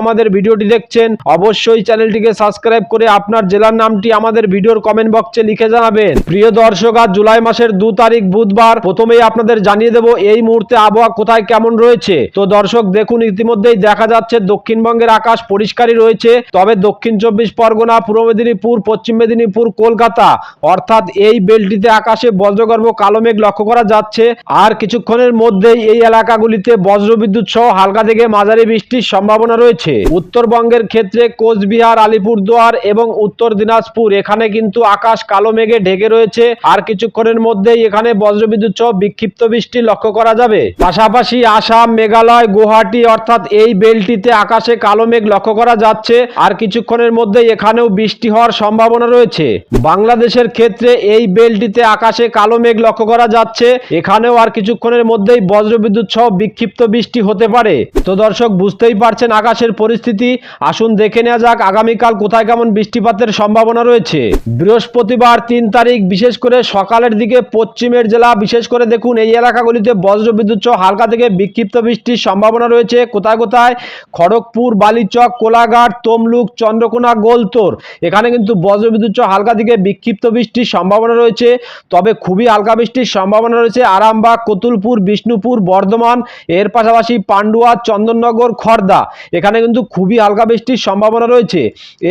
আমাদের ভিডিওটি দেখছেন, অবশ্যই চ্যানেলটিকে সাবস্ক্রাইব করে আপনার জেলার নামটি আমাদের ভিডিওর কমেন্ট বক্সে লিখে জানাবেন। প্রিয় দর্শক, আজ জুলাই মাসের দু তারিখ বুধবার। প্রথমেই আপনাদের জানিয়ে দেব, এই মুহূর্তে আবহাওয়া কোথায় কেমন রয়েছে? তো দর্শক, দেখুন, ইতিমধ্যেই দেখা যাচ্ছে, দক্ষিণবঙ্গের আকাশ পরিষ্কারই রয়েছে। তবে দক্ষিণ চব্বিশ পরগনা, পূর্ব মেদিনীপুর, পশ্চিম মেদিনীপুর, কলকাতা, অর্থাৎ এই বেলটিতে আকাশে বজ্রগর্ভ কালো মেঘ লক্ষ্য করা যাচ্ছে। আর কিছুক্ষণের মধ্যেই এই এলাকাগুলিতে বজ্রবিদ্যুৎ সহ হালকা থেকে মাঝারি বৃষ্টির সম্ভাবনা রয়েছে। উত্তরবঙ্গের ক্ষেত্রে কোচবিহার, আলিপুরদুয়ার এবং উত্তর দিনাজপুর, এখানে কিন্তু আকাশ কালো মেঘে ঢেকে রয়েছে। আর কিছুক্ষণের মধ্যেই এখানে বজ্রবিদ্যুৎ সহ বিক্ষিপ্ত বৃষ্টি লক্ষ্য করা যাবে। পাশাপাশি আসাম, মেঘালয়, গুয়াহাটি অর্থাৎ এই বেলটিতে আকাশে কালো মেঘ লক্ষ্য করা যাচ্ছে। আর কিছুক্ষণের মধ্যেই এখানেও বৃষ্টি হওয়ার সম্ভাবনা রয়েছে। বাংলাদেশের ক্ষেত্রে এই বেলটিতে আকাশে কালো মেঘ লক্ষ্য করা যাচ্ছে। এখানেও আর কিছুক্ষণের মধ্যেই বজ্রবিদ্যুৎ সহ বিক্ষিপ্ত বৃষ্টি হতে পারে। তো দর্শক, বুঝতেই পারছেন আকাশের পরিস্থিতি, আসুন দেখে নেওয়া যাক আগামীকাল কোথায় কেমন বৃষ্টিপাতের সম্ভাবনা রয়েছে। বৃহস্পতিবার তিন তারিখ, বিশেষ করে সকালের দিকে পশ্চিমের জেলা, বিশেষ করে দেখুন এই এলাকাগুলিতে বজ্রবিদ্যুৎ সহ হালকা থেকে বিক্ষিপ্ত বৃষ্টির সম্ভাবনা রয়েছে। কোথায় কোথায়? খড়গপুর, বালিচক, কোলাঘাট, তমলুক, চন্দ্রকোনা, গোলতোর। এখানে কিন্তু বজ্রবিদ্যুৎ সহ হালকা থেকে বিক্ষিপ্ত বৃষ্টির সম্ভাবনা রয়েছে। তবে খুবই হালকা বৃষ্টির সম্ভাবনা রয়েছে আরামবাগ, কতুলপুর, বিষ্ণুপুর, বর্ধমান, এর পাশাপাশি পান্ডুয়া, চন্দননগর, খর্দা। এখানে কিন্তু খুবই হালকা বৃষ্টির সম্ভাবনা রয়েছে।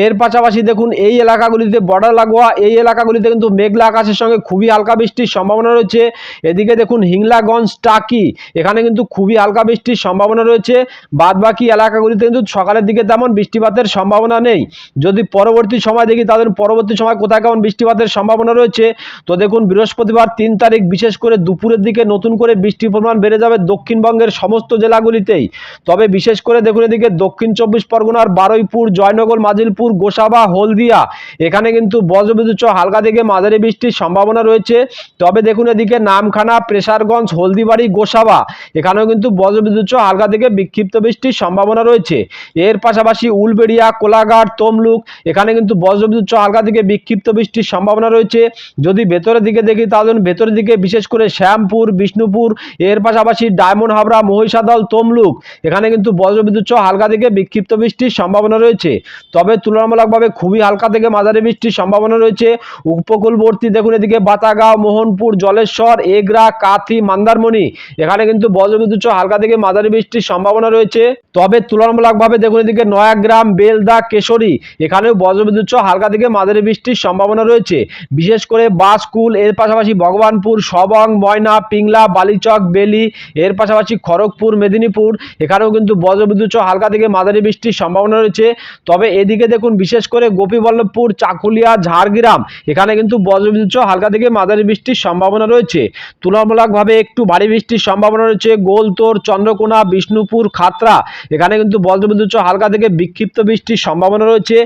এর পাশাপাশি দেখুন, এই এলাকাগুলিতে বর্ডার লাগোয়া, এই এলাকাগুলিতে কিন্তু মেঘলা আকাশের সঙ্গে খুবই হালকা বৃষ্টির সম্ভাবনা রয়েছে। এদিকে দেখুন, হিংলাগঞ্জ, টাকি, এখানে কিন্তু খুবই হালকা বৃষ্টির সম্ভাবনা রয়েছে। বাদ বাকি এলাকাগুলিতে কিন্তু সকালের দিকে তেমন বৃষ্টিপাতের সম্ভাবনা নেই। যদি পরবর্তী সময় দেখি তাদের পরবর্তী সময় কোথায় কেমন বৃষ্টিপাতের সম্ভাবনা রয়েছে? তো দেখুন, বৃহস্পতিবার তিন তারিখ, বিশেষ করে দুপুরের দিকে নতুন করে বৃষ্টির পরিমাণ বেড়ে যাবে দক্ষিণবঙ্গের সমস্ত জেলাগুলিতেই। তবে বিশেষ করে দেখুন, এদিকে দক্ষিণ চব্বিশ পরগনার বারুইপুর, জয়নগর, মাজিলপুর, গোসাবা, হলদিয়া। এখানে কিন্তু বজ্রবিদ্যুৎ হালকা থেকে মাঝারি বৃষ্টির সম্ভাবনা রয়েছে। তবে দেখুন এদিকে নামখানা, প্রেসারগঞ্জ, হলদিবাড়ি, গোসাবা, এখানেও কিন্তু বজ্রবিদ্যুৎ হালকা থেকে বিক্ষিপ্ত বৃষ্টির সম্ভাবনা রয়েছে। এর পাশাপাশি উলবেড়িয়া, কোলাঘাট, তমলুক, এখানে কিন্তু বজ্রবিদ্যুৎ হালকা থেকে বিক্ষিপ্ত বৃষ্টির সম্ভাবনা রয়েছে। যদি ভেতরের দিকে দেখি তাহলে ভেতরের দিকে বিশেষ করে শ্যামপুর, বিষ্ণুপুর, এর পাশাপাশি ডায়মন্ড হাবড়া, মহিষাদল, তমলুক, এখানে কিন্তু বজ্রবিদ্যুৎ হালকা থেকে বিক্ষিপ্ত বৃষ্টির সম্ভাবনা রয়েছে। তবে তুলনামূলকভাবে খুবই হালকা থেকে মাঝারি বৃষ্টির সম্ভাবনা রয়েছে। উপকূলবর্তী দেখুন এদিকে বাতাগাঁও, মোহনপুর, জলেশ্বর, এগরা, কাথি, মন্দারমণি, এখানে কিন্তু বজ্রবিদ্যুৎ হালকা থেকে মাঝারি বৃষ্টির সম্ভাবনা রয়েছে। তবে তুলনামূলকভাবে দেখুন এদিকে নয়াগ্রাম, বেলদা, কেশরী, এখানেও বজ্রবিদ্যুৎ হালকা থেকে মাঝারি বৃষ্টির সম্ভাবনা রয়েছে। বিশেষ করে বাসকুল, এর পাশাপাশি ভগবানপুর, সবং, ময়না, পিংলা, বালিচক, বেলি, এর পাশাপাশি খড়গপুর, মেদিনীপুর, এখানেও কিন্তু বজ্রবিদ্যুৎ হালকা থেকে মাঝারি বৃষ্টির সম্ভাবনা রয়েছে। তবে এদিকে দেখুন, বিশেষ করে গোপীবল্লভপুর, চাকুলিয়া, ঝাড়গ্রাম, এখানে কিন্তু বজ্রবিদ্যুৎ হালকা থেকে মাঝারি বৃষ্টির সম্ভাবনা রয়েছে। তুলনামূলকভাবে একটু ভারী বৃষ্টির সম্ভাবনা রয়েছে। গোলতোর, চন্দ্রকোনা, বিষ্ণুপুর, খাতরা, এখানে কিন্তু বজ্রবিদ্যুৎ হালকা থেকে বিক্ষিপ্ত বৃষ্টির সম্ভাবনা রয়েছে।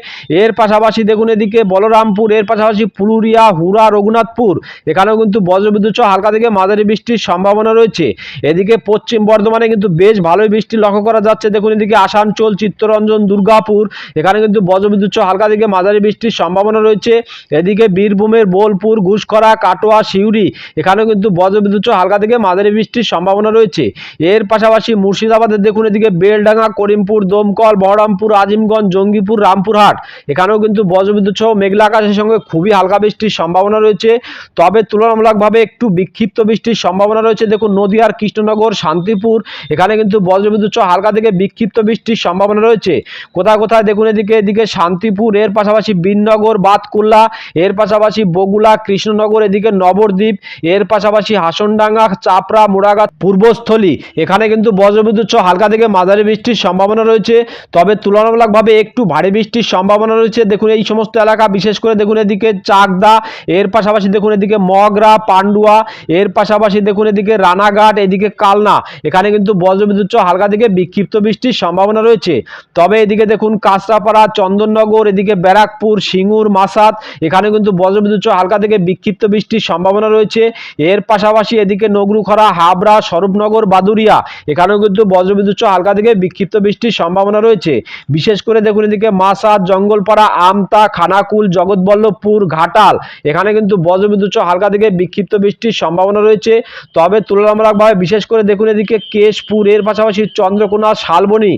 এর পাশাপাশি দেখুন এদিকে বলরামপুর, এর পাশাপাশি পুরুলিয়া হুরা রঘুনাথপুর, এখানেও কিন্তু বজ্রবিদ্যুৎ হালকা থেকে মাঝারি বৃষ্টির সম্ভাবনা রয়েছে। এদিকে পশ্চিম বর্ধমানে কিন্তু বেশ ভালোই বৃষ্টি লক্ষ্য করা যাচ্ছে। দেখুন এদিকে আসানসোল চিত্তরঞ্জন দুর্গাপুর। এখানে কিন্তু বজ্রবিদ্যুৎ হালকা থেকে মাঝারি বৃষ্টির সম্ভাবনা রয়েছে। এদিকে বীরভূমের বোলপুর ঘুষকরা কাটোয়া, সিউড়ি, এখানেও কিন্তু বজ্রবিদ্যুৎ হালকা থেকে মাঝারি বৃষ্টির সম্ভাবনা রয়েছে। এর পাশাপাশি মুর্শিদাবাদের দেখুন এদিকে বেলডাঙ্গা, করিমপুর, দমকল, বহরমপুর, আজিমগঞ্জ, জঙ্গিপুর, রামপুরহাট। এখানেও কিন্তু বজ্রবিদ্যুৎ সহ মেঘলা আকাশের সঙ্গে খুবই হালকা বৃষ্টির সম্ভাবনা রয়েছে। তবে তুলনামূলকভাবে একটু বিক্ষিপ্ত বৃষ্টির সম্ভাবনা রয়েছে। দেখুন নদীয়ার কৃষ্ণনগর, শান্তিপুর, এখানে কিন্তু বজ্রবিদ্যুৎ হালকা থেকে বিক্ষিপ্ত বৃষ্টির সম্ভাবনা রয়েছে। কোথায় কোথায় দেখুন এদিকে এদিকে শান্তিপুর, এর পাশাপাশি বিননগর বাতকুল্লা এর পাশাপাশি বগুলা, কৃষ্ণনগর, এদিকে নবদ্বীপ, এর পাশাপাশি হাসনডাঙ্গা, চাপড়া মুড়াগাছ পূর্বস্থলী। এখানে কিন্তু বজ্রবিদ্যুৎ সহ হালকা থেকে মাঝারি বৃষ্টির সম্ভাবনা রয়েছে। তবে তুলনামূলকভাবে একটু ভারী বৃষ্টির সম্ভাবনা রয়েছে। দেখুন এই সমস্ত এলাকা, বিশেষ করে দেখুন এদিকে চাকদা, এর পাশাপাশি দেখুন এদিকে মগরা, পান্ডুয়া, এর পাশাপাশি দেখুন এদিকে রানাঘাট, এদিকে কালনা। এখানে কিন্তু বজ্রবিদ্যুৎ সহ হালকা থেকে বিক্ষিপ্ত বৃষ্টির সম্ভাবনা রয়েছে। রয়েছে তবে এদিকে দেখুন কাঁচরাপাড়া, চন্দননগর, এদিকে ব্যারাকপুর, সিঙ্গুর, মাসাদ এখানে কিন্তু বজ্রবিদ্যুৎ হালকা থেকে বিক্ষিপ্ত বৃষ্টির সম্ভাবনা রয়েছে। এর পাশাপাশি এদিকে নগরুখরা, হাবড়া, স্বরূপনগর বাদুরিয়া এখানেও কিন্তু বজ্রবিদ্যুৎ হালকা থেকে বিক্ষিপ্ত বৃষ্টির সম্ভাবনা রয়েছে। বিশেষ করে দেখুন এদিকে মাসাদ, জঙ্গলপাড়া, আমতা, খানাকুল, জগৎবল্লভপুর, ঘাটাল, এখানে কিন্তু বজ্রবিদ্যুৎ হালকা থেকে বিক্ষিপ্ত বৃষ্টির সম্ভাবনা রয়েছে। তবে তুলনামূলকভাবে বিশেষ করে দেখুন এদিকে কেশপুর, এর পাশাপাশি চন্দ্রকোনা, শালবনী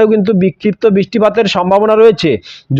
এখানেও কিন্তু বিক্ষিপ্ত বৃষ্টিপাতের সম্ভাবনা রয়েছে।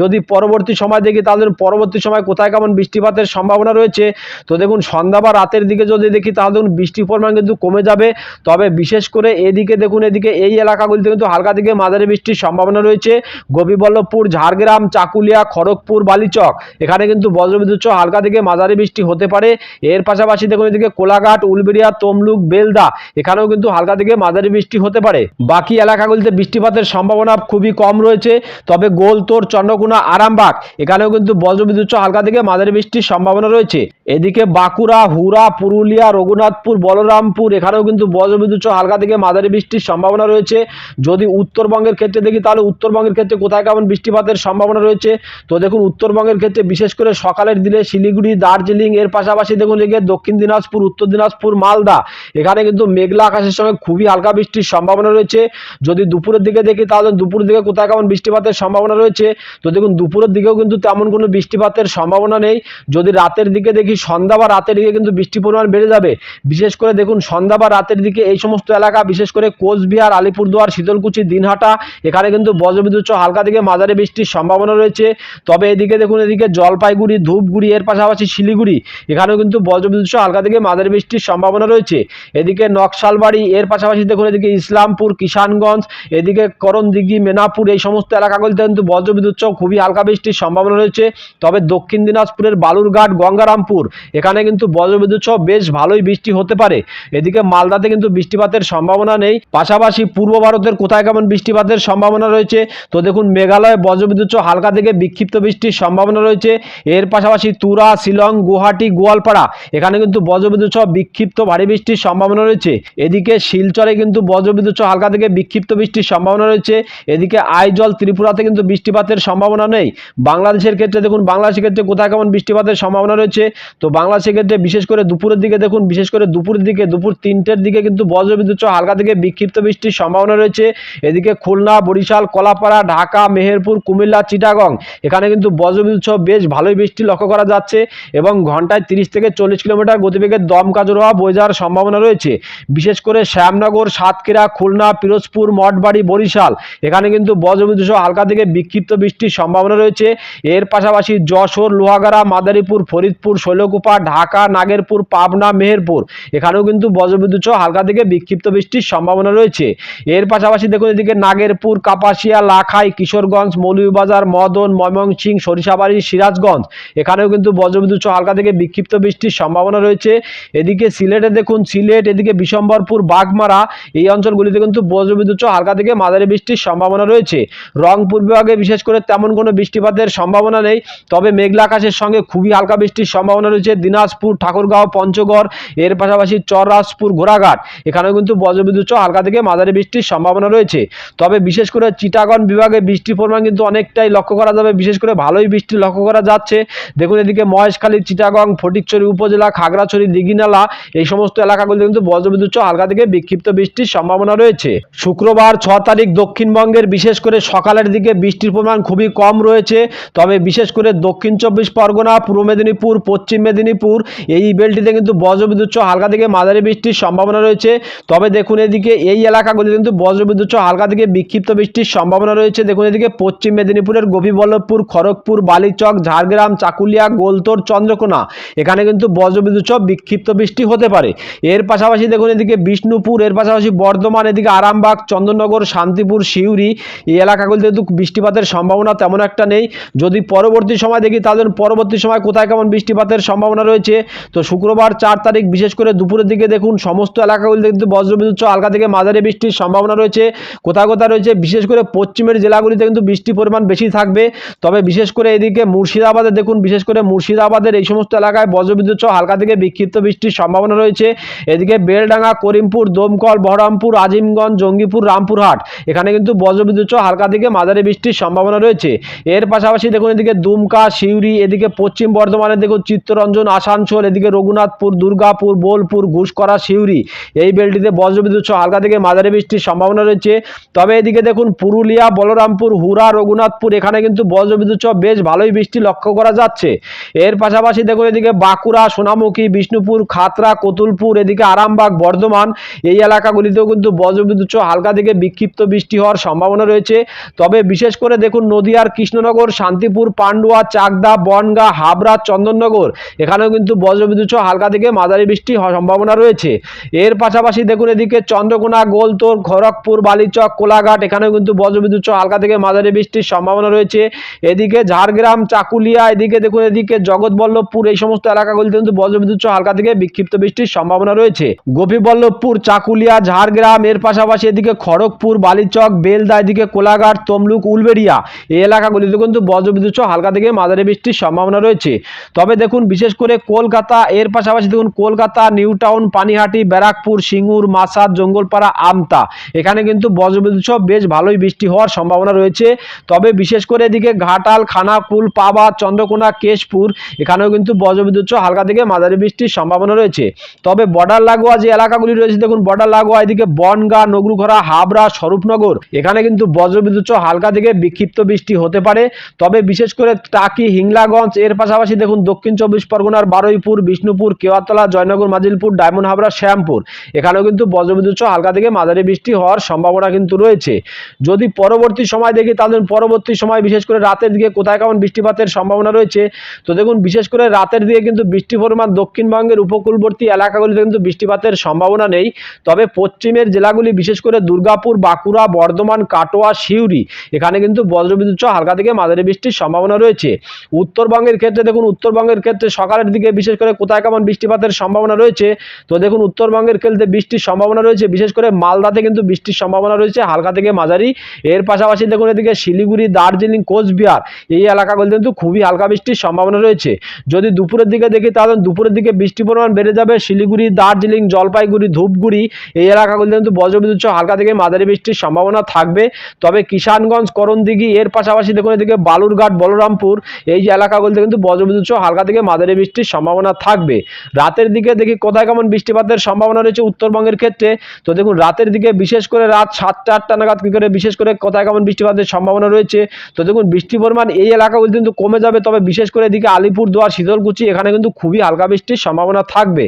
যদি পরবর্তী সময় দেখি, তাহলে পরবর্তী সময় কোথায় কেমন বৃষ্টিপাতের সম্ভাবনা রয়েছে? তো দেখুন, সন্ধ্যা বা রাতের দিকে যদি দেখি, তাহলে দেখুন বৃষ্টির পরিমাণ কিন্তু কমে যাবে। তবে বিশেষ করে এদিকে দেখুন, এদিকে এই এলাকাগুলিতে কিন্তু হালকা থেকে মাঝারি বৃষ্টির সম্ভাবনা রয়েছে। গোপীবল্লভপুর, ঝাড়গ্রাম, চাকুলিয়া, খড়গপুর, বালিচক, এখানে কিন্তু বজ্রবিদ্যুৎ হালকা থেকে মাঝারি বৃষ্টি হতে পারে। এর পাশাপাশি দেখুন, এদিকে কোলাঘাট, উলবেড়িয়া, তমলুক, বেলদা, এখানেও কিন্তু হালকা থেকে মাঝারি বৃষ্টি হতে পারে। বাকি এলাকাগুলিতে বৃষ্টিপাতের সম্ভাবনা খুবই কম রয়েছে। তবে গোলতোর চন্দ্রকোনা আরামবাগ। এখানেও কিন্তু বজ্রবিদ্যুৎ হালকা থেকে মাঝারি বৃষ্টির সম্ভাবনা রয়েছে। এদিকে বাঁকুড়া হুরা পুরুলিয়া, রঘুনাথপুর, বলরামপুর, এখানেও কিন্তু বজ্রবিদ্যুৎ হালকা থেকে মাঝারি বৃষ্টির সম্ভাবনা রয়েছে। যদি উত্তরবঙ্গের ক্ষেত্রে দেখি তাহলে উত্তরবঙ্গের ক্ষেত্রে কোথায় কেমন বৃষ্টিপাতের সম্ভাবনা রয়েছে? তো দেখুন, উত্তরবঙ্গের ক্ষেত্রে বিশেষ করে সকালের দিনে শিলিগুড়ি, দার্জিলিং, এর পাশাপাশি দেখুন এদিকে দক্ষিণ দিনাজপুর, উত্তর দিনাজপুর, মালদা। এখানে কিন্তু মেঘলা আকাশের সঙ্গে খুবই হালকা বৃষ্টির সম্ভাবনা রয়েছে। যদি দুপুরের দিকে দেখি তাহলে দুপুরের দিকে কোথায় কেমন বৃষ্টিপাতের সম্ভাবনা রয়েছে? তো দেখুন, দুপুরের দিকেও কিন্তু তেমন কোনো বৃষ্টিপাতের সম্ভাবনা নেই। যদি রাতের দিকে দেখি, সন্ধ্যা বা রাতের দিকে কিন্তু বৃষ্টির পরিমাণ বেড়ে যাবে। বিশেষ করে দেখুন, সন্ধ্যা বা রাতের দিকে এই সমস্ত এলাকা, বিশেষ করে কোচবিহার, আলিপুরদুয়ার, শীতলকুচি, দিনহাটা, এখানে কিন্তু বজ্রবিদ্যুৎ হালকা থেকে মাঝারি বৃষ্টির সম্ভাবনা রয়েছে। তবে এদিকে দেখুন, এদিকে জলপাইগুড়ি, ধূপগুড়ি, এর পাশাপাশি শিলিগুড়ি, এখানেও কিন্তু বজ্রবিদ্যুৎ হালকা থেকে মাঝারি বৃষ্টির সম্ভাবনা রয়েছে। এদিকে নকশালবাড়ি, এর পাশাপাশি দেখুন, এদিকে ইসলামপুর, কিষানগঞ্জ, এদিকে করণদিঘি মেনাপুর, এই সমস্ত এলাকাগুলিতে কিন্তু বজ্রবিদ্যুৎ সহ খুবই হালকা বৃষ্টির সম্ভাবনা রয়েছে। তবে দক্ষিণ দিনাজপুরের বালুরঘাট, গঙ্গারামপুর, এখানে কিন্তু বজ্রবিদ্যুৎ সহ বেশ ভালোই বৃষ্টি হতে পারে। এদিকে মালদাতে কিন্তু বৃষ্টিপাতের সম্ভাবনা নেই। পাশাপাশি পূর্ব ভারতের কোথায় কেমন বৃষ্টিপাতের সম্ভাবনা রয়েছে? তো দেখুন, মেঘালয় বজ্রবিদ্যুৎ সহ হালকা থেকে বিক্ষিপ্ত বৃষ্টির সম্ভাবনা রয়েছে। এর পাশাপাশি তুরা, শিলং, গুয়াহাটি, গোয়ালপাড়া, এখানে কিন্তু বজ্রবিদ্যুৎ সহ বিক্ষিপ্ত ভারী বৃষ্টির সম্ভাবনা রয়েছে। এদিকে শিলচরে কিন্তু বজ্রবিদ্যুৎ সহ হালকা থেকে বিক্ষিপ্ত বৃষ্টির সম্ভাবনা রয়েছে। এদিকে আইজল ত্রিপুরাতে কিন্তু বৃষ্টিপাতের সম্ভাবনা নেই। বাংলাদেশের ক্ষেত্রে দেখুন, বাংলাদেশের ক্ষেত্রে কোথায় কেমন বৃষ্টিপাতের সম্ভাবনা রয়েছে? তো বাংলাদেশের ক্ষেত্রে বিশেষ করে দুপুরের দিকে দেখুন, বিশেষ করে দুপুরের দিকে, দুপুর তিনটের দিকে কিন্তু বজ্রবিদ্যুৎ হালকা থেকে বিক্ষিপ্ত বৃষ্টির সম্ভাবনা রয়েছে। এদিকে খুলনা, বরিশাল, কলাপাড়া, ঢাকা, মেহেরপুর, কুমিল্লা, চিটাগং, এখানে কিন্তু বজ্রবিদ্যুৎ বেশ ভালোই বৃষ্টি লক্ষ্য করা যাচ্ছে এবং ঘন্টায় তিরিশ থেকে চল্লিশ কিলোমিটার গতিবেগের দমকা জোড়া বয়ে যাওয়ার সম্ভাবনা রয়েছে। বিশেষ করে শ্যামনগর, সাতক্ষীরা, খুলনা, পিরোজপুর, মঠবাড়ি, বরিশাল এখানে কিন্তু বজ্রবিদ্যুৎ সহ হালকা থেকে বিক্ষিপ্ত বৃষ্টির সম্ভাবনা রয়েছে। এর পাশাপাশি যশোর, লোহাগাড়া, মাদারীপুর, ফরিদপুর, শৈলকুপা, ঢাকা, নাগেরপুর, পাবনা, মেহেরপুর এখানেও কিন্তু বজ্রবিদ্যুৎ সহ হালকা থেকে বিক্ষিপ্ত বৃষ্টির সম্ভাবনা রয়েছে। এর পাশাপাশি দেখুন এদিকে নাগেরপুর, কাপাসিয়া, লাখাই, কিশোরগঞ্জ, মৌলভীবাজার, মদন ময়মনসিং সরিষাবাড়ি, সিরাজগঞ্জ এখানেও কিন্তু বজ্রবিদ্যুৎ সহ হালকা থেকে বিক্ষিপ্ত বৃষ্টির সম্ভাবনা রয়েছে। এদিকে সিলেটে দেখুন, সিলেট, এদিকে বিশম্বরপুর, বাগমারা এই অঞ্চলগুলিতে কিন্তু বজ্রবিদ্যুৎ সহ হালকা থেকে মাঝারি বৃষ্টির সম্ভাবনা রয়েছে। রংপুর বিভাগে বিশেষ করে তেমন কোনো বৃষ্টিপাতের সম্ভাবনা নেই, তবে মেঘলা আকাশের সঙ্গে খুবই হালকা বৃষ্টির সম্ভাবনা রয়েছে। দিনাজপুর, ঠাকুরগাঁও, পঞ্চগড়, এর পাশাপাশি চররাজপুর, ঘোড়াঘাট, এখানেও কিন্তু বজ্রবিদ্যুৎ সহ হালকা থেকে মাঝারি বৃষ্টির সম্ভাবনা রয়েছে। তবে বিশেষ করে চিটাগন বিভাগে বৃষ্টির পরিমাণ কিন্তু অনেকটাই লক্ষ্য করা যাবে। বিশেষ করে ভালোই বৃষ্টি লক্ষ্য করা যাচ্ছে। দেখুন এদিকে মহেশখালী, চিটাগং, ফটিকছড়ি উপজেলা, খাগড়াছড়ি, দিঘিনালা, এই সমস্ত এলাকাগুলিতে কিন্তু বজ্রবিদ্যুৎ হালকা থেকে বিক্ষিপ্ত বৃষ্টির সম্ভাবনা রয়েছে। শুক্রবার ছ তারিখ দক্ষিণবঙ্গের, বিশেষ করে সকালের দিকে বৃষ্টির পরিমাণ খুবই কম রয়েছে। তবে বিশেষ করে দক্ষিণ চব্বিশ পরগনা, পূর্ব মেদিনীপুর, পশ্চিম মেদিনীপুর, এই বেলটিতে কিন্তু বজ্রবিদ্যুৎ হালকা থেকে মাঝারি বৃষ্টির সম্ভাবনা রয়েছে। তবে দেখুন এদিকে, এই এলাকাগুলিতে কিন্তু বজ্রবিদ্যুৎ হালকা থেকে বিক্ষিপ্ত বৃষ্টির সম্ভাবনা রয়েছে। দেখুন এদিকে, পশ্চিম মেদিনীপুরের গোপীবল্লভপুর, খড়গপুর, বালিচক, ঝাড়গ্রাম, চাকুলিয়া, গোলতোর, চন্দ্রকোনা, এখানে কিন্তু বজ্রবিদ্যুৎ বিক্ষিপ্ত বৃষ্টি হতে পারে। এর পাশাপাশি দেখুন এদিকে, বিষ্ণুপুর, এর পাশাপাশি বর্ধমান, এদিকে আরামবাগ, চন্দননগর, শান্তিপুর সিউড়ি এই এলাকাগুলিতে কিন্তু বৃষ্টিপাতের সম্ভাবনা তেমন একটা নেই। যদি পরবর্তী সময় দেখি, তাহলে পরবর্তী সময় কোথায় কেমন বৃষ্টিপাতের সম্ভাবনা রয়েছে? তো শুক্রবার চার তারিখ, বিশেষ করে দুপুরের দিকে দেখুন, সমস্ত এলাকাগুলিতে কিন্তু বজ্রবিদ্যুৎ সহ হালকা থেকে মাঝারি বৃষ্টির সম্ভাবনা রয়েছে। কোথাও কোথাও রয়েছে, বিশেষ করে পশ্চিমের জেলাগুলিতে কিন্তু বৃষ্টির পরিমাণ বেশি থাকবে। তবে বিশেষ করে এদিকে মুর্শিদাবাদে দেখুন, বিশেষ করে মুর্শিদাবাদের এই সমস্ত এলাকায় বজ্রবিদ্যুৎ সহ হালকা থেকে বিক্ষিপ্ত বৃষ্টির সম্ভাবনা রয়েছে। এদিকে বেলডাঙ্গা, করিমপুর, দমকল, বহরমপুর, আজিমগঞ্জ, জঙ্গিপুর, রামপুরহাট, এখানে কিন্তু বজ্রবিদ্যুৎ সহ হালকা থেকে মাঝারি বৃষ্টির সম্ভাবনা রয়েছে। এর পাশাপাশি দেখুন এদিকে দুমকা, সিউড়ি, এদিকে পশ্চিম বর্ধমানে দেখুন চিত্তরঞ্জন, আসানসোল, এদিকে রঘুনাথপুর, দুর্গাপুর, বোলপুর, ঘুষকরা, সিউড়ি। এই বেলটিতে বজ্রবিদ্যুৎ সহ হালকা থেকে মাঝারি বৃষ্টির সম্ভাবনা রয়েছে। তবে এদিকে দেখুন পুরুলিয়া, বলরামপুর হুরা রঘুনাথপুর, এখানে কিন্তু বজ্রবিদ্যুৎ সহ বেশ ভালোই বৃষ্টি লক্ষ্য করা যাচ্ছে। এর পাশাপাশি দেখুন এদিকে বাঁকুড়া, সোনামুখী, বিষ্ণুপুর খাতরা কতুলপুর, এদিকে আরামবাগ, বর্ধমান। এই এলাকাগুলিতেও কিন্তু বজ্রবিদ্যুৎ সহ হালকা থেকে বিক্ষিপ্ত বৃষ্টি হওয়ার সম্ভাবনা রয়েছে। তবে বিশেষ করে দেখুন, নদিয়ার কৃষ্ণনগর, শান্তিপুর, পান্ডুয়া, চাকদা, বনগা, হাবড়া, চন্দননগর, এখানেও কিন্তু বজ্রবিদ্যুৎ হালকা থেকে মাঝারি বৃষ্টি হওয়ার সম্ভাবনা রয়েছে। এর পাশাপাশি দেখুন, এদিকে চন্দ্রকোনা, গোলতোর, খড়গপুর, বালিচক, কোলাঘাট, এখানেও কিন্তু বজ্রবিদ্যুৎ হালকা থেকে মাঝারি বৃষ্টির সম্ভাবনা রয়েছে। এদিকে ঝাড়গ্রাম, চাকুলিয়া, এদিকে দেখুন, এদিকে জগৎবল্লভপুর, এই সমস্ত এলাকাগুলিতে কিন্তু বজ্রবিদ্যুৎ হালকা থেকে বিক্ষিপ্ত বৃষ্টির সম্ভাবনা রয়েছে। গোপীবল্লভপুর, চাকুলিয়া, ঝাড়গ্রাম, এর পাশাপাশি এদিকে খড়গপুর, বালিচক বেলদা এদিকে কোলাঘাট, তমলুক, উলবেড়িয়া। এই এলাকাগুলিতে কিন্তু বজ্রবিদ্যুৎ সহ হালকা থেকে মাঝারি বৃষ্টির সম্ভাবনা রয়েছে। তবে দেখুন, বিশেষ করে কলকাতা, এর পাশাপাশি দেখুন, কলকাতা নিউ টাউন পানিহাটি, ব্যারাকপুর, সিঙ্গুর মাসাদ জঙ্গলপাড়া, আমতা। এখানে কিন্তু বজ্রবিদ্যুৎ সহ বেশ ভালোই বৃষ্টি হওয়ার সম্ভাবনা রয়েছে। তবে বিশেষ করে এদিকে ঘাটাল, খানাকুল, পাবা, চন্দ্রকোনা, কেশপুর, এখানেও কিন্তু বজ্রবিদ্যুৎ সহ হালকা থেকে মাঝারি বৃষ্টির সম্ভাবনা রয়েছে। তবে বর্ডার লাগোয়া যে এলাকাগুলি রয়েছে, দেখুন, বর্ডার লাগোয়া এদিকে বনগা, নগরুঘরা, হাবড়া, স্বরূপনগর এখানে কিন্তু বজ্রবিদ্যুৎ হালকা থেকে বিক্ষিপ্ত বৃষ্টি হতে পারে। তবে বিশেষ করে টাকি, হিংলাগঞ্জ, এর পাশাপাশি দেখুন দক্ষিণ চব্বিশ পরগনার বারুইপুর, বিষ্ণুপুর, কেওয়াতলা, জয়নগর, মাজিলপুর, ডায়মন্ড হাবড়া, শ্যামপুর। এখানেও কিন্তু বজ্রবিদ্যুৎ হালকা থেকে মাঝারি বৃষ্টি হওয়ার সম্ভাবনা কিন্তু রয়েছে। যদি পরবর্তী সময় দেখি, তাহলে পরবর্তী সময় বিশেষ করে রাতের দিকে কোথায় কেমন বৃষ্টিপাতের সম্ভাবনা রয়েছে। তো দেখুন বিশেষ করে রাতের দিকে কিন্তু বৃষ্টি পরিমাণ দক্ষিণবঙ্গের উপকূলবর্তী এলাকাগুলিতে কিন্তু বৃষ্টিপাতের সম্ভাবনা নেই। তবে পশ্চিমের জেলাগুলি, বিশেষ করে দুর্গাপুর, বাঁকুড়া বর্ধমান, কাটোয়া, সিউড়ি। এখানে কিন্তু বজ্রবিদ্যুৎ সহ হালকা থেকে মাঝারি বৃষ্টির সম্ভাবনা রয়েছে। উত্তরবঙ্গের ক্ষেত্রে দেখুন, উত্তরবঙ্গের ক্ষেত্রে সকালের দিকে বিশেষ করে কোথায় কেমন বৃষ্টিপাতের সম্ভাবনা রয়েছে, তো দেখুন, উত্তরবঙ্গের ক্ষেত্রে বৃষ্টির সম্ভাবনা রয়েছে, বিশেষ করে মালদাতে কিন্তু বৃষ্টির সম্ভাবনা রয়েছে, হালকা থেকে মাঝারি। এর পাশাপাশি দেখুন, এদিকে শিলিগুড়ি, দার্জিলিং, কোচবিহার, এই এলাকাগুলিতে কিন্তু খুবই হালকা বৃষ্টির সম্ভাবনা রয়েছে। যদি দুপুরের দিকে দেখি, তাহলে দুপুরের দিকে বৃষ্টির পরিমাণ বেড়ে যাবে। শিলিগুড়ি, দার্জিলিং, জলপাইগুড়ি, ধূপগুড়ি, এই এলাকাগুলিতে কিন্তু বজ্রবিদ্যুৎ হালকা থেকে মাঝারি বৃষ্টির সম্ভাবনা থাকবে। তবে কিষানগঞ্জ, করণদিঘি, এর পাশাপাশি দেখুন এদিকে বালুরঘাট, বলরামপুর, এই যে এলাকাগুলিতে কিন্তু বজ্রবিদ্যুৎ সহ হালকা থেকে মাঝারি বৃষ্টির সম্ভাবনা থাকবে। রাতের দিকে দেখি কোথায় কেমন বৃষ্টিপাতের সম্ভাবনা রয়েছে উত্তরবঙ্গের ক্ষেত্রে। তো দেখুন রাতের দিকে বিশেষ করে রাত সাতটা, আটটা নাগাদ কি করে বিশেষ করে কোথায় কেমন বৃষ্টিপাতের সম্ভাবনা রয়েছে। তো দেখুন বৃষ্টির পরিমাণ এই এলাকাগুলি কিন্তু কমে যাবে। তবে বিশেষ করে এদিকে আলিপুরদুয়ার, শীতলকুচি, এখানে কিন্তু খুবই হালকা বৃষ্টির সম্ভাবনা থাকবে।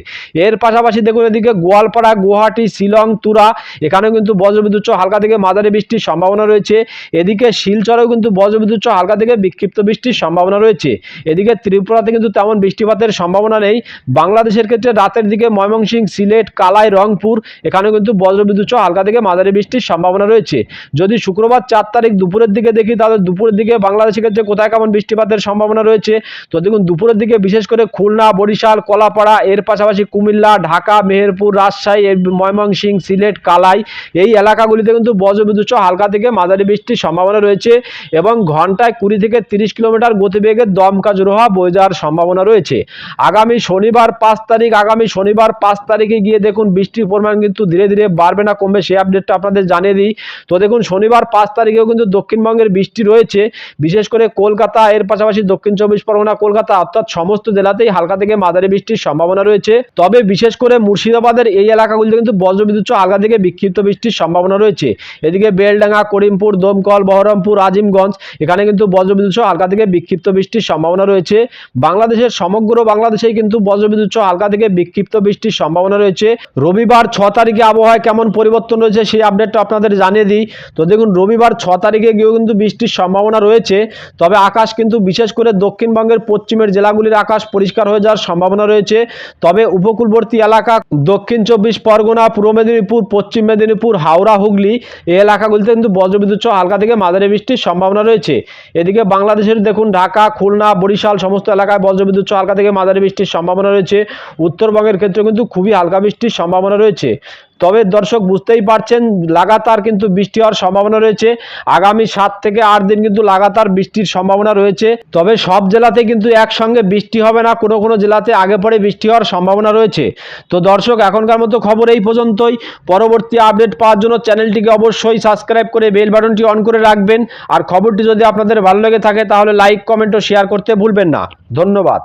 এর পাশাপাশি দেখুন এদিকে গোয়ালপাড়া, গুয়াহাটি, শিলং, তুরা, এখানেও কিন্তু বজ্রবিদ্যুৎ হালকা থেকে মাঝারি বৃষ্টির সম্ভাবনা রয়েছে। এদিকে শিলচরেও কিন্তু বজ্রবিদ্যুৎ সহ হালকা থেকে বিক্ষিপ্ত বৃষ্টির সম্ভাবনা রয়েছে। এদিকে ত্রিপুরাতে কিন্তু তেমন বৃষ্টিপাতের সম্ভাবনা নেই। বাংলাদেশের ক্ষেত্রে রাতের দিকে ময়মনসিংহ, সিলেট, কালাই, রংপুর এখানে কিন্তু বজ্রবিদ্যুৎ সহ হালকা থেকে মাঝারি বৃষ্টির সম্ভাবনা রয়েছে। যদি শুক্রবার চার তারিখ দুপুরের দিকে দেখি, তাহলে দুপুরের দিকে বাংলাদেশের ক্ষেত্রে কোথায় কেমন বৃষ্টিপাতের সম্ভাবনা রয়েছে? তো দেখুন, দুপুরের দিকে বিশেষ করে খুলনা, বরিশাল, কলাপাড়া, এর পাশাপাশি কুমিল্লা, ঢাকা, মেহেরপুর, রাজশাহী ময়মনসিংহ, সিলেট, কালাই, এই এলাকাগুলিতে কিন্তু বজ্রবিদ্যুৎ সহ হালকা থেকে মাঝারি বৃষ্টির সম্ভাবনা রয়েছে এবং ঘন্টায় কুড়ি থেকে তিরিশ কিলোমিটার গতিবেগে দমকা জোরোহা বয়ে যাওয়ার সম্ভাবনা রয়েছে। আগামী শনিবার পাঁচ তারিখ, আগামী শনিবার পাঁচ তারিখে গিয়ে দেখুন বৃষ্টির পরিমাণ কিন্তু ধীরে ধীরে বাড়বে না, কমবে সেই আপডেটটা আপনাদের জানিয়ে দিই। তো দেখুন, শনিবার পাঁচ তারিখেও কিন্তু দক্ষিণবঙ্গের বৃষ্টি রয়েছে, বিশেষ করে কলকাতা, এর পাশাপাশি দক্ষিণ চব্বিশ পরগনা, কলকাতা অর্থাৎ সমস্ত জেলাতেই হালকা থেকে মাঝারি বৃষ্টির সম্ভাবনা রয়েছে। তবে বিশেষ করে মুর্শিদাবাদের এই এলাকাগুলিতে কিন্তু বজ্রবিদ্যুৎ হালকা থেকে বিক্ষিপ্ত বৃষ্টির সম্ভাবনা রয়েছে। এদিকে বেলডাঙ্গা, করিমপুর, দমকল, বহরমপুর, আজিমগঞ্জ, এখানে কিন্তু বজ্রবিদ্যুৎ সহ হালকা থেকে বিক্ষিপ্ত বৃষ্টির সম্ভাবনা রয়েছে। বাংলাদেশের সমগ্র বাংলাদেশেই কিন্তু বজ্রবিদ্যুৎ সহ হালকা থেকে বিক্ষিপ্ত বৃষ্টির সম্ভাবনা রয়েছে। রবিবার ছ তারিখে আবহাওয়ায় কেমন পরিবর্তন রয়েছে সেই আপডেটটা আপনাদের জানিয়ে দিই। তো দেখুন, রবিবার ছ তারিখে গিয়েও কিন্তু বৃষ্টির সম্ভাবনা রয়েছে। তবে আকাশ কিন্তু বিশেষ করে দক্ষিণবঙ্গের পশ্চিমের জেলাগুলির আকাশ পরিষ্কার হয়ে যাওয়ার সম্ভাবনা রয়েছে। তবে উপকূলবর্তী এলাকা দক্ষিণ চব্বিশ পরগনা, পূর্ব মেদিনীপুর, পশ্চিম মেদিনীপুর, হাওড়া, হুগলি এই এলাকাগুলিতে কিন্তু বজ্রবিদ্যুৎ সহ হালকা থেকে মাঝারি বৃষ্টির সম্ভাবনা রয়েছে। এদিকে বাংলাদেশের দেখুন ঢাকা, খুলনা, বরিশাল সমস্ত এলাকায় বজ্রবিদ্যুৎ সহ হালকা থেকে মাঝারি বৃষ্টির সম্ভাবনা রয়েছে। উত্তরবঙ্গের ক্ষেত্রে কিন্তু খুবই হালকা বৃষ্টির সম্ভাবনা রয়েছে। তবে দর্শক বুঝতেই পারছেন, লাগাতার কিন্তু বৃষ্টি হওয়ার সম্ভাবনা রয়েছে। আগামী সাত থেকে আট দিন কিন্তু লাগাতার বৃষ্টির সম্ভাবনা রয়েছে। তবে সব জেলাতে কিন্তু একসঙ্গে বৃষ্টি হবে না, কোনো কোনো জেলাতে আগে পরে বৃষ্টি হওয়ার সম্ভাবনা রয়েছে। তো দর্শক, এখনকার মতো খবর এই পর্যন্তই। পরবর্তী আপডেট পাওয়ার জন্য চ্যানেলটিকে অবশ্যই সাবস্ক্রাইব করে বেল বাটনটি অন করে রাখবেন। আর খবরটি যদি আপনাদের ভালো লেগে থাকে, তাহলে লাইক, কমেন্ট ও শেয়ার করতে ভুলবেন না। ধন্যবাদ।